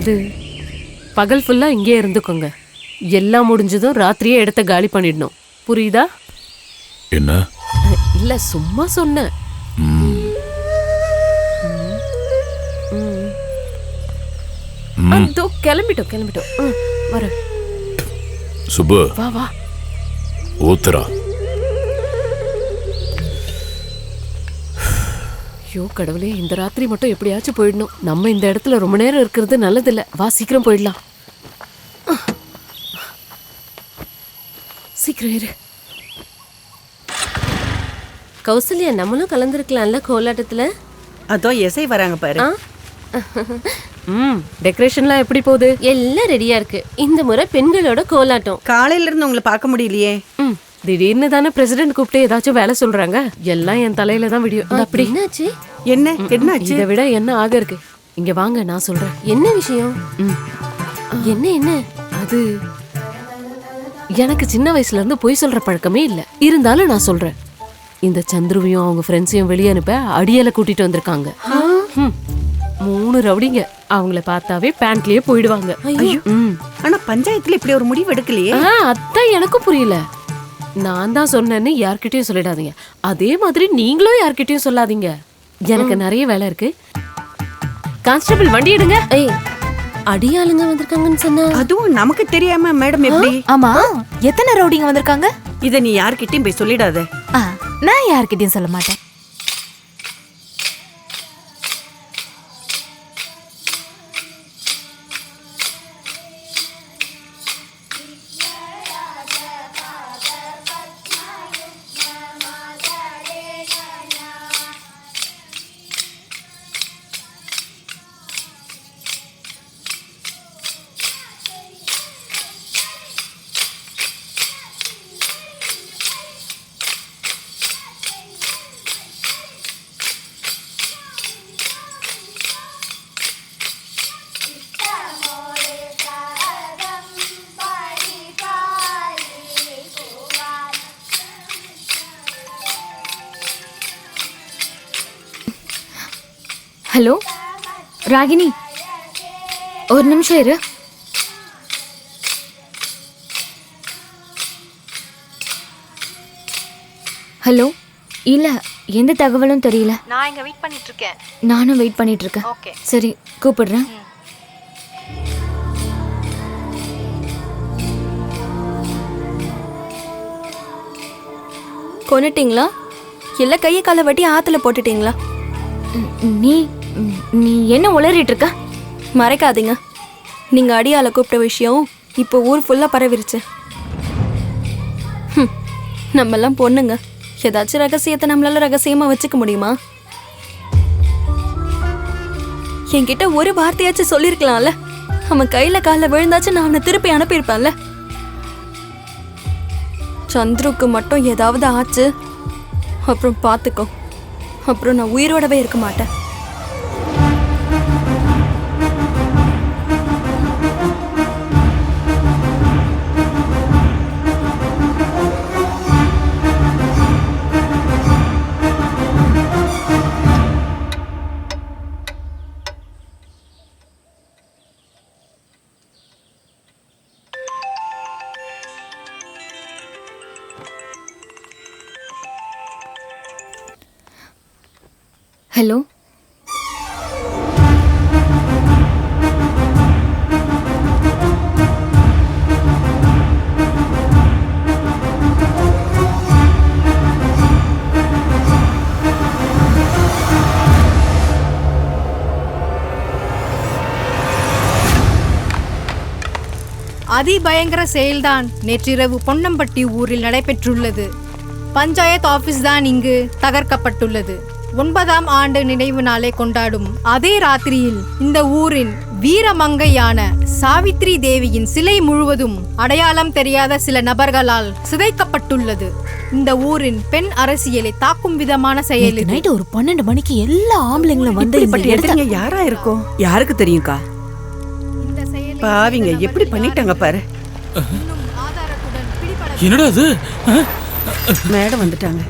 அது பகல் ஃபுல்லா இங்கே இருந்துக்கோங்க. எல்லாம் முடிஞ்சதும் ராத்திரியே இடத்த காலி பண்ணிடணும். புரியுதா? என்ன? இல்ல சும்மா சொன்னேன். அதோ கிளம்பிட்டோம் கிளம்பிட்டோம். ம், வரேன். சுப்பு. வா வா. ஊத்துறா. ஐயோ கடவுளே இந்த ராத்திரி மட்டும் எப்படியாச்சும் போயிடணும். நம்ம இந்த இடத்துல ரொம்ப நேரம் இருக்கிறது நல்லதில்ல. வா சீக்கிரம் போயிடலாம். சீக்கிரம் இரு. கௌசல்யா நம்மளும் கலந்துருக்கலாம்ல கோலாட்டத்துல? அதோ எசை வராங்க பாரு. ம் டெக்கரேஷன்லாம் எப்படி போகுது? எல்லாம் ரெடியா இருக்கு. இந்த முறை பெண்களோட கோலாட்டம். காலையில இருந்து உங்களை பார்க்க முடியலையே. ம். திடீர்னு தானே பிரசிடென்ட் கூப்பிட்டு ஏதாச்சும் வேலை சொல்றாங்க. எல்லாம் என் தலையில தான் விடியும். அப்படி. என்னாச்சு? என்ன? என்னாச்சு? இதை விட என்ன ஆக இருக்கு? இங்க வாங்க நான் சொல்றேன். என்ன விஷயம்? ம். என்ன என்ன? அது எனக்கு சின்ன வயசுல இருந்து பொய் சொல்ற பழக்கமே இல்ல. இருந்தாலும் நான் சொல்றேன். இந்த சந்துருவையும் அவங்க ஃப்ரெண்ட்ஸையும் வெளியே அனுப்ப அடியலை கூட்டிட்டு வந்திருக்காங்க. ம். மூணு ரவுடிங்க அவங்கள பார்த்தாவே பேண்ட்லயே போயிடுவாங்க. ம். ஆனா பஞ்சாயத்துல இப்படி ஒரு முடிவு எடுக்கலையே? ஆ, அதான் எனக்கும் புரியல. நான் தான் சொன்னேன்னு யார்கிட்டயும் சொல்லிடாதீங்க. அதே மாதிரி நீங்களும் யார்கிட்டயும் சொல்லாதீங்க. எனக்கு நிறைய வேலை இருக்கு. கான்ஸ்டபிள் வண்டி எடுங்க. ஏய் அடியாளுங்க வந்திருக்காங்கன்னு சொன்னா. அதுவும் நமக்கு தெரியாம மேடம் எப்படி? ஆமா. எத்தனை ரவுடிங்க வந்திருக்காங்க? இத நீ யார்கிட்டயும் போய் சொல்லிடாத. நான் யார்கிட்டயும் சொல்ல மாட்டேன். ஹலோ ராகினி ஒரு நிமிஷம் இரு ஹலோ இல்ல எந்த தகவலும் தெரியல நான் இங்க வெயிட் பண்ணிட்டு இருக்கேன் நானும் வெயிட் பண்ணிட்டு இருக்கேன் ஓகே சரி கூப்பிடுறேன் கொன்னுட்டீங்களா இல்ல கையை காலை வெட்டி ஆத்துல போட்டுட்டீங்களா நீ நீ என்ன உளறிட்டு இருக்க மறைக்காதீங்க. நீங்க அடியால கூப்பிட்ட விஷயம் இப்போ ஊர் ஃபுல்லா பரவிருச்சு. ஹம், நம்மெல்லாம் பொண்ணுங்க. ஏதாச்சும் ரகசியத்தை நம்மளால ரகசியமா வச்சுக்க முடியுமா? என்கிட்ட ஒரு வார்த்தையாச்சும் சொல்லியிருக்கலாம்ல அவன் கையில கால்ல விழுந்தாச்சும் நான் அவனை திருப்பி அனுப்பியிருப்பேன்ல. சந்துருக்கு மட்டும் ஏதாவது ஆச்சு அப்புறம் பார்த்துக்கோ அப்புறம் நான் உயிரோடவே இருக்க மாட்டேன். ஹலோ? அதிபயங்கர செயல்தான். நேற்றிரவு பொன்னம்பட்டி ஊரில் நடைபெற்றுள்ளது. பஞ்சாயத்து ஆபீஸ் தான் இங்கு தகர்க்கப்பட்டுள்ளது. ஒன்பதாம் ஆண்டு நினைவு நாளை கொண்டாடும் அதே ராத்திரியில் இந்த ஊரின் வீரமங்கையான சாவித்ரி தேவியின் சிலை முழுவதும் அடையாளம் தெரியாத சில நபர்களால் சிதைக்கப்பட்டுள்ளது. இந்த ஊரின் பெண் அரசியலை தாக்கும் விதமான செயல் இது. நைட் ஒரு பன்னெண்டு மணிக்கு எல்லா ஆம்பளைங்களும் வந்து இடத்துல யாரா இருக்கும் யாருக்கு தெரியும்க்கா? இந்த செயலை பாவிங்க எப்படி பண்ணிட்டாங்க பாரு. என்னடா அது? மேடம் வந்துட்டாங்க.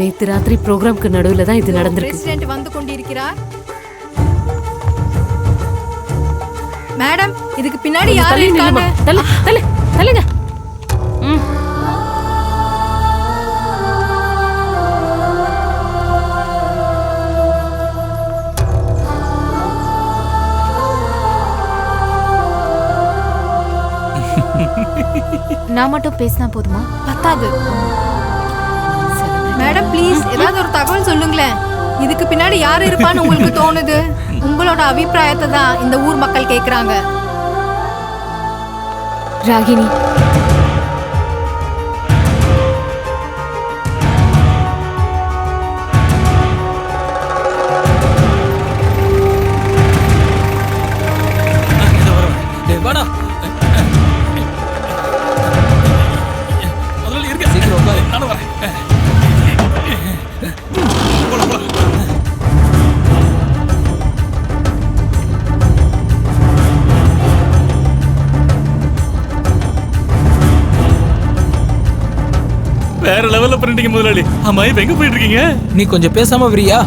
நேத்து ராத்திரி ப்ரோக்ராம்க்கு நடுவுல தான் இது நடந்திருக்கு. பிரசிடென்ட் வந்து கொண்டிருக்கிறார். மேடம் இதுக்கு பின்னாடி யாரு இருக்காங்க? தள்ளு தள்ளு தள்ளுங்க. நான் மட்டும் பேசினா போதுமா? பத்தாது. ப்ளீஸ் ஏதாவது ஒரு தகவல் சொல்லுங்களேன். இதுக்கு பின்னாடி யார் இருப்பான்னு உங்களுக்கு தோணுது? உங்களோட அபிப்பிராயத்தை தான் இந்த ஊர் மக்கள் கேட்குறாங்க ராகினி வேற முதலாளி. ஆமா இப்ப எங்க போயிட்டு இருக்கீங்க? நீ கொஞ்சம் பேசாம வரியா?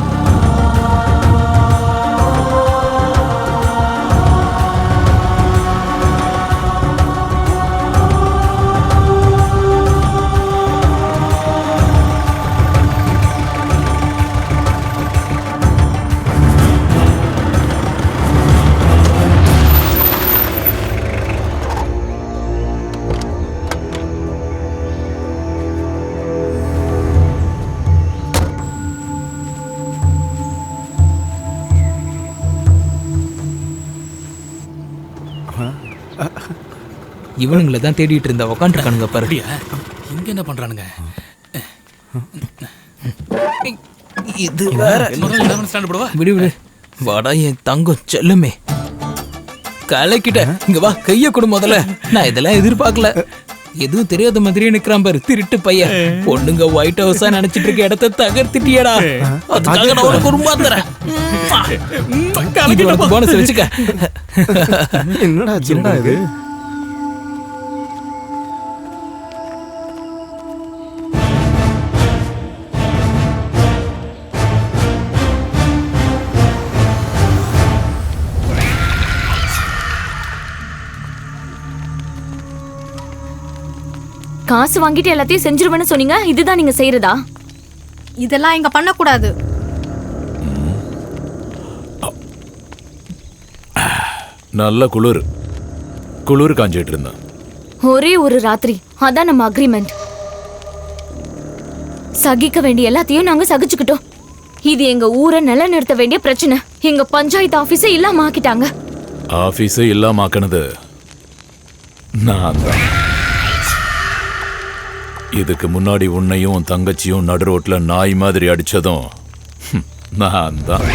இவனுங்களை தான் தேடிட்டு இருந்த உக்காந்துருக்கானுங்க பாரு இங்க என்ன பண்றானுங்க இது வேற விடு விடு வாடா என் தங்கம் செல்லுமே கலைக்கிட்ட இங்க வா கைய கொடு முதல்ல நான் இதெல்லாம் எதிர்பார்க்கல எதுவும் தெரியாத மாதிரியே நிக்கிறான் பாரு திருட்டு பையன் பொண்ணுங்க ஒயிட் ஹவுஸா நினைச்சிட்டு இருக்க இடத்த தகர்த்திட்டியடா அதுக்காக நான் உனக்கு ஒரு போனஸ் வச்சுக்க என்னடா என்னடா இது காசு வாங்கிட்டு எல்லாத்தையும் செஞ்சிருவேன்னு சொன்னீங்க. இதுதான் நீங்க செய்யறதா? இதெல்லாம் இங்க பண்ணக்கூடாது. நல்ல குளிர். குளிர் காஞ்சிட்டு இருந்தேன் ஒரே ஒரு ராத்திரி. அதான் நம்ம அக்ரிமெண்ட் சகிக்க வேண்டிய எல்லாத்தையும் நாங்க சகிச்சுக்கிட்டோம். இது எங்க ஊரை நிலைநிறுத்த வேண்டிய பிரச்சனை. எங்க பஞ்சாயத்து ஆபீஸை இல்லாம ஆக்கிட்டாங்க. ஆபீஸே இல்லாம ஆக்கினது நான் தான். இதுக்கு முன்னாடி உன்னையும் உன் தங்கச்சியும் நடு ரோட்ல நாய் மாதிரி அடிச்சதும் நான் தான்.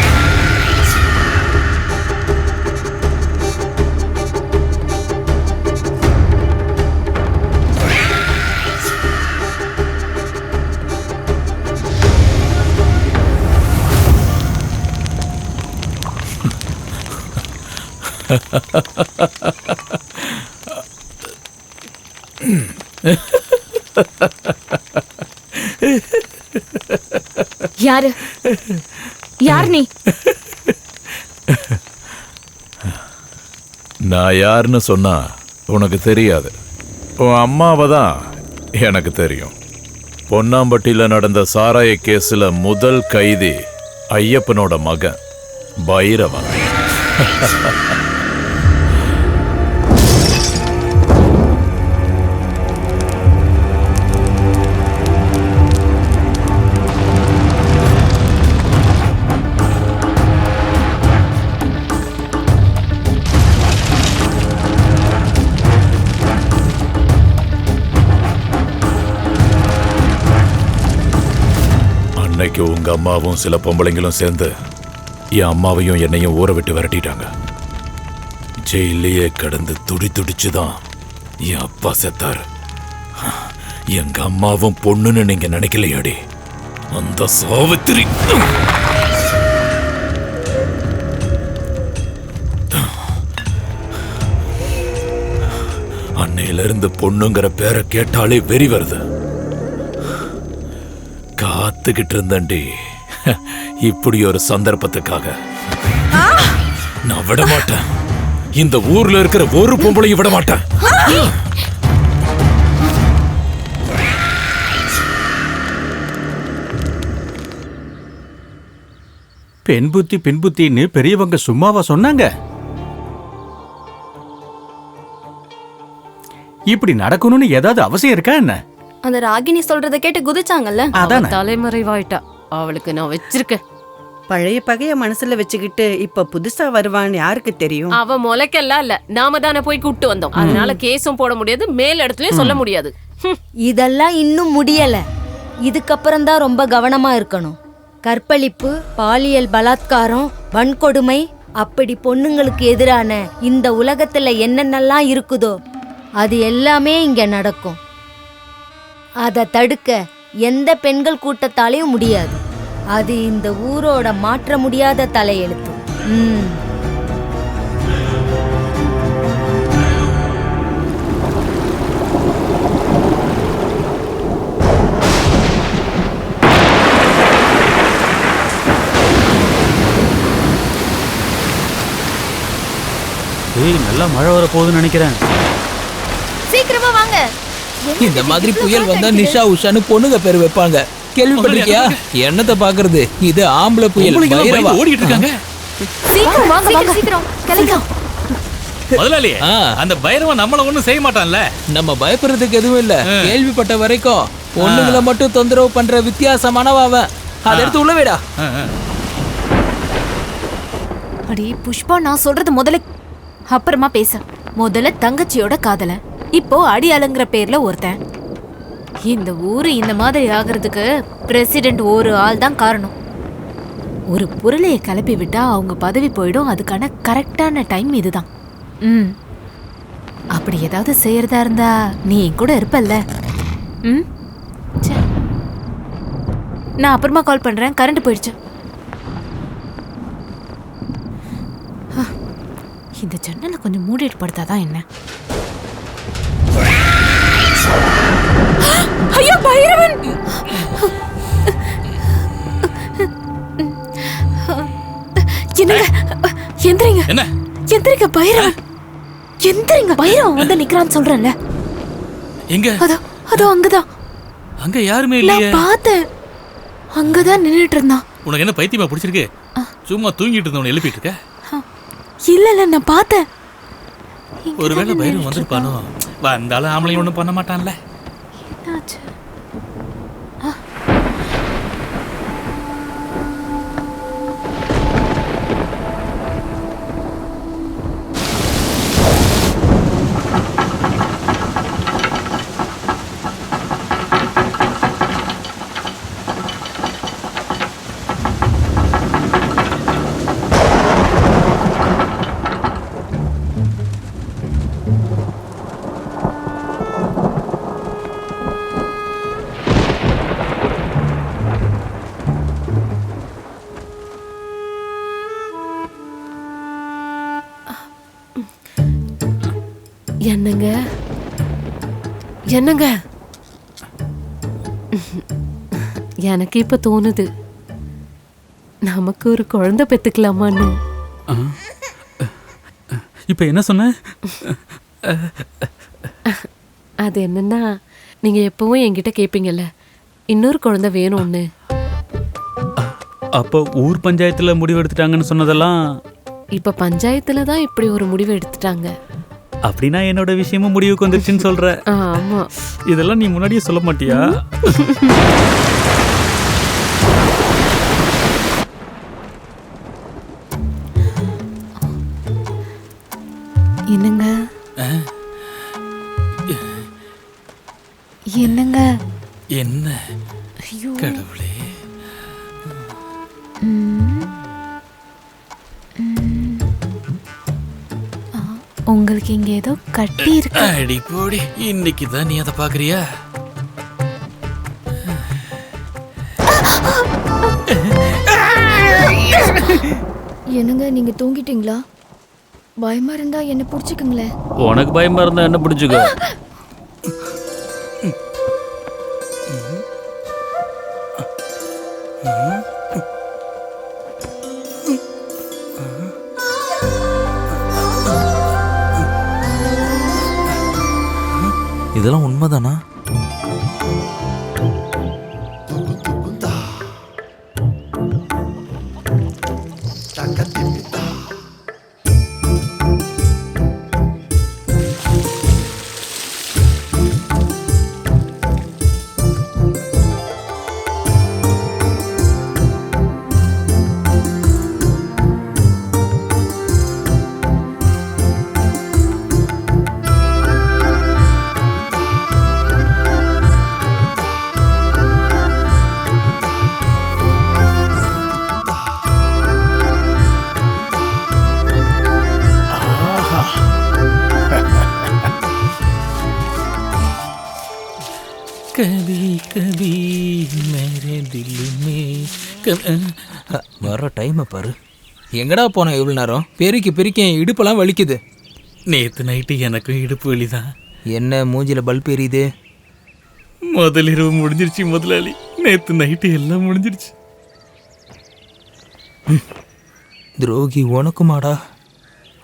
யாரு? யார் நீ? நான் யாருன்னு சொன்னா உனக்கு தெரியாது. உன் அம்மாவை தான் எனக்கு தெரியும். பொன்னாம்பட்டியில் நடந்த சாராய கேஸில் முதல் கைதி ஐயப்பனோட மகன் பைரவன். அம்மாவும் சில பொம்பளைங்களும் சேர்ந்து என் அம்மாவையும் என்னையும் ஊற விட்டு விரட்டிட்டாங்க. ஜெயிலேயே கடந்து துடி துடிச்சுதான் என் அப்பா செத்தாரு. எங்க அம்மாவும் பொண்ணுன்னு நீங்க நினைக்கலையாடி? அந்த சாவித்திரி. அன்னையில இருந்து பொண்ணுங்கிற பேரை கேட்டாலே வெறி வருது. காத்துக்கிட்டு இருந்தேன்டி இப்படி ஒரு சந்தர்ப்பத்துக்காக. நான் விட மாட்டேன் இந்த ஊர்ல இருக்கிற ஒரு பொம்பளையும் விட மாட்டேன் பெண் புத்தி பெண் புத்தின்னு பெரியவங்க சும்மாவா சொன்னாங்க? இப்படி நடக்கணும்னு ஏதாவது அவசியம் இருக்கா என்ன? அந்த ராகினி சொல்றத கேட்டு குதிச்சாங்கல்ல? அவ அதானே தலைமறைவாயிட்டா. அவளுக்கு நான் வச்சிருக்கேன். பழைய பகைய மனசுல வச்சுக்கிட்டு இப்ப புதுசா வருவான்னு யாருக்கு தெரியும்? அவ முளைக்கெல்லாம் இல்ல. நாம தானே போய் கூப்பிட்டு வந்தோம். அதனால கேஸும் போட முடியாது மேல் இடத்துலயும் சொல்ல முடியாது. ஹம். இதெல்லாம் இன்னும் முடியல. இதுக்கப்புறம் தான் ரொம்ப கவனமா இருக்கணும். கற்பழிப்பு பாலியல் பலாத்காரம் வன்கொடுமை அப்படி பொண்ணுங்களுக்கு எதிரான இந்த உலகத்துல என்னென்னலாம் இருக்குதோ அது எல்லாமே இங்க நடக்கும். அதை தடுக்க எந்த பெண்கள் கூட்டத்தாலையும் முடியாது. அது இந்த ஊரோட மாற்ற முடியாத தலையெழுத்து. ம். ஏய் நல்லா மழை வர போகுதுன்னு நினைக்கிறேன். இந்த மாதிரி புயல் வந்தா நிஷா உஷான்னு பொண்ணுங்க பேர் வைப்பாங்க. கேள்விப்பட்டிருக்கியா? என்னத்தை பாக்குறது? இது ஆம்பளை புயல் பைரவா. ஓடிட்டு இருக்காங்க. சீக்கிரம் வாங்க வாங்க. சீக்கிரம் கிளம்பலாம் முதலாளி ஆ. அந்த பைரவன் நம்மள ஒண்ணும் செய்ய மாட்டான்ல? நம்ம பயப்படுறதுக்கு எதுவும் இல்ல. கேள்விப்பட்ட வரைக்கும் பொண்ணுங்களை மட்டும் தொந்தரவு பண்ற வித்தியாசமானவ அவன் அதை எடுத்து உள்ள விடா. அடி புஷ்பா நான் சொல்றது முதல்ல அப்புறமா பேச. முதல்ல தங்கச்சியோட காதல. இப்போ அடியாளுங்கிற பேர்ல ஒருத்தன். இந்த ஊரு இந்த மாதிரி ஆகிறதுக்கு பிரசிடென்ட் ஒரு ஆள் தான் காரணம். ஒரு பொருளையை கிளப்பி விட்டா அவங்க பதவி போயிடும். அதுக்கான கரெக்டான டைம் இதுதான். ம். அப்படி ஏதாவது செய்யறதா இருந்தா நீ கூட இருப்பல்ல. ம்? நான் அப்புறமா கால் பண்றேன். கரண்ட் போயிடுச்சு. இந்த ஜன்னலை கொஞ்சம் மூடிட்டு படுத்தாதான் என்ன? ஐயோ பைரவன்! என்னங்க? எந்திரிங்க. என்ன? எந்திரிங்க பைரவன். எந்திரிங்க. பைரவன் வந்து நிக்கிறான்னு சொல்றேன்ல. எங்க? அதோ அதோ அங்கதான். அங்க யாருமே இல்லையே. நான் பார்த்தேன். அங்கதான் நின்னுட்டு இருந்தான். உனக்கு என்ன பைத்தியமா பிடிச்சிருக்கு? சும்மா தூங்கிட்டு இருந்தவனை எழுப்பிட்டு இருக்க? இல்ல இல்ல நான் பார்த்தேன். ஒருவேளை பைரவன் வந்திருப்பானோ? வந்தாலும் ஆம்பளையும் ஒண்ணும் பண்ண மாட்டான்ல. என்னாச்சு என்னங்க? எனக்கு இப்ப தோணுது. நமக்கு ஒரு குழந்தை பெத்துக்கலாமான்னு. இப்போ என்ன சொன்ன? அது என்னன்னா நீங்க எப்பவும் என்கிட்ட கேப்பீங்கல்ல இன்னொரு குழந்தை வேணும்னு. அப்போ ஊர் பஞ்சாயத்துல முடிவு எடுத்துட்டாங்கன்னு சொன்னதெல்லாம் இப்ப பஞ்சாயத்துல தான் இப்படி ஒரு முடிவு எடுத்துட்டாங்க. அப்படின்னா என்னோட விஷயமும் முடிவுக்கு வந்துருச்சுன்னு சொல்ற. ஆமா. இதெல்லாம் நீ முன்னாடியே சொல்ல மாட்டியா? என்னங்க? என்னங்க? என்ன? கடவுளே. உங்களுக்கு இங்க ஏதோ கட்டி இருக்கு. அடி போடி இன்னைக்கு தான் நீ அதை பாக்குறியா என்னங்க நீங்க தூங்கிட்டீங்களா? பயமா இருந்தா என்ன புடிச்சுக்குங்களேன். உனக்கு பயமா இருந்தா என்ன பிடிச்சுக்கோ இதெல்லாம் உண்மைதானா? பாரு. எங்கடா போனேன் இவ்வளோ நேரம்? பெருக்கி பெருக்கி என் இடுப்பெல்லாம் வலிக்குது. நேத்து நைட்டு எனக்கும் இடுப்பு வலிதான். என்ன மூஞ்சில பல்ப் எரியுது? முதல் இரவு முடிஞ்சிருச்சு முதலாளி. நேத்து நைட்டு எல்லாம் முடிஞ்சிருச்சு. துரோகி உனக்குமாடா.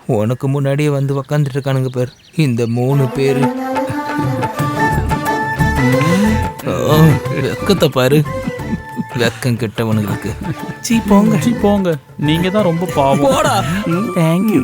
உனக்கு முன்னாடியே வந்து உக்காந்துட்டு இருக்கானுங்க பேர். இந்த மூணு பேர். வெக்கத்தை பாரு. வெக்கம் கெட்டவனுங்களுக்கு சீ போங்க. சீ போங்க. நீங்க தான் ரொம்ப பாவம். போடா. தேங்க்யூ